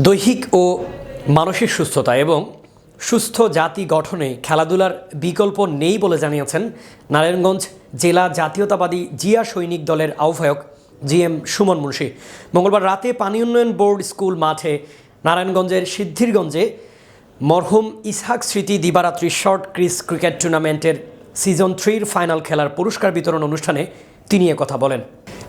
দৈহিক ও মানসিক সুস্থতা এবং সুস্থ জাতি গঠনে খেলাধুলার বিকল্প নেই বলে জানিয়েছেন নারায়ণগঞ্জ জেলা জাতীয়তাবাদী জিয়া সৈনিক দলের আহ্বায়ক জি এম সুমন মুন্সি। মঙ্গলবার রাতে পানি উন্নয়ন বোর্ড স্কুল মাঠে নারায়ণগঞ্জের সিদ্ধিরগঞ্জে মরহুম ইসহাক স্মৃতি দিবারাত্রি শর্ট ক্রিস ক্রিকেট টুর্নামেন্টের সিজন থ্রির ফাইনাল খেলার পুরস্কার বিতরণ অনুষ্ঠানে তিনি কথা বলেন।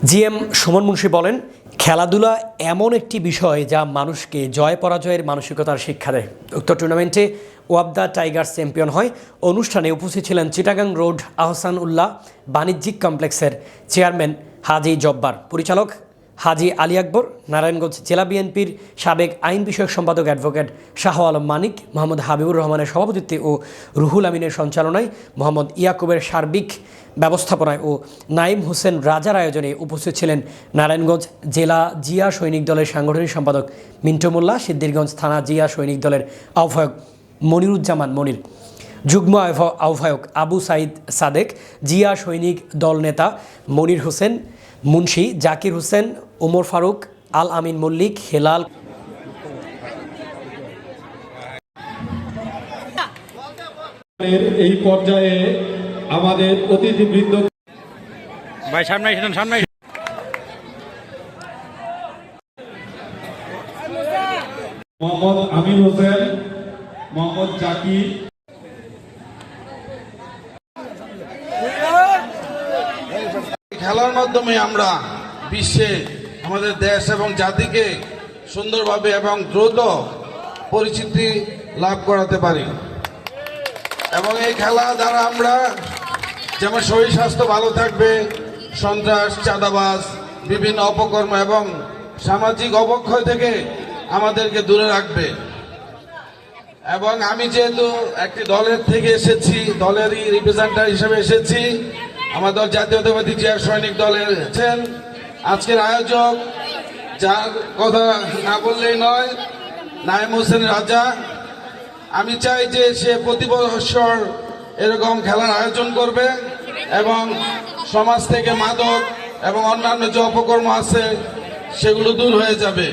জিএম সুমন মুন্সি বলেন খেলাধুলা এমন একটি বিষয় যা মানুষকে জয় পরাজয়ের মানসিকতার শিক্ষা দেয়। উক্ত টুর্নামেন্টে ওয়াবদা টাইগার্স চ্যাম্পিয়ন হয়। অনুষ্ঠানে উপস্থিত ছিলেন চিটাগাং রোড আহসান উল্লাহ বাণিজ্যিক কমপ্লেক্সের চেয়ারম্যান হাজি জব্বার, পরিচালক হাজি আলী আকবর, নারায়ণগঞ্জ জেলা বিএনপির সাবেক আইন বিষয়ক সম্পাদক অ্যাডভোকেট শাহ আলম মানিক, মোহাম্মদ হাবিবুর রহমানের সভাপতিত্বে ও রুহুল আমিনের সঞ্চালনায় মোহাম্মদ ইয়াকুবের সার্বিক ব্যবস্থাপনায় ও নাইম হোসেন রাজার আয়োজনে উপস্থিত ছিলেন নারায়ণগঞ্জ জেলা জিয়া সৈনিক দলের সাংগঠনিক সম্পাদক মিন্টু মোল্লা সিদ্দিরগঞ্জ থানা জিয়া সৈনিক দলের আহ্বায়ক মনিরুজ্জামান মনির, যুগ্ম আহ্বায়ক আবু সাইদ সাদেক, জিয়া সৈনিক দল নেতা মনির হোসেন, মুন্সি জাকির হোসেন, ওমর ফারুক, আল আমিন মল্লিক, হেলাল এই পর্যায়ে আমাদের অতিথিবৃন্দ ভাই সামনে এসেছেন সামনে। মোহাম্মদ আমির হোসেন মোহাম্মদ জাকির খেলার মাধ্যমে আমরা বিশ্বে আমাদের দেশ এবং জাতিকে সুন্দরভাবে এবং দ্রুত পরিচিতি লাভ করাতে পারি এবং এই খেলা দ্বারা আমরা যেমন শরীর স্বাস্থ্য ভালো থাকবে, সন্ত্রাস, চাঁদাবাজ, বিভিন্ন অপকর্ম এবং সামাজিক অবক্ষয় থেকে আমাদেরকে দূরে রাখবে। এবং আমি যেহেতু একটি দলের থেকে এসেছি, দলেরই রিপ্রেজেন্টার হিসেবে এসেছি, আমার দল জাতীয়তাবাদী জিয়া সৈনিক দলের আছেন। আজকের আয়োজক, যার কথা না বললেই নয় নাইম হোসেন রাজা। আমি চাই যে সে প্রতি বছর এরকম খেলার আয়োজন করবে এবং সমাজ থেকে মাদক এবং অন্যান্য যে অপকর্ম আছে, সেগুলো দূর হয়ে যাবে।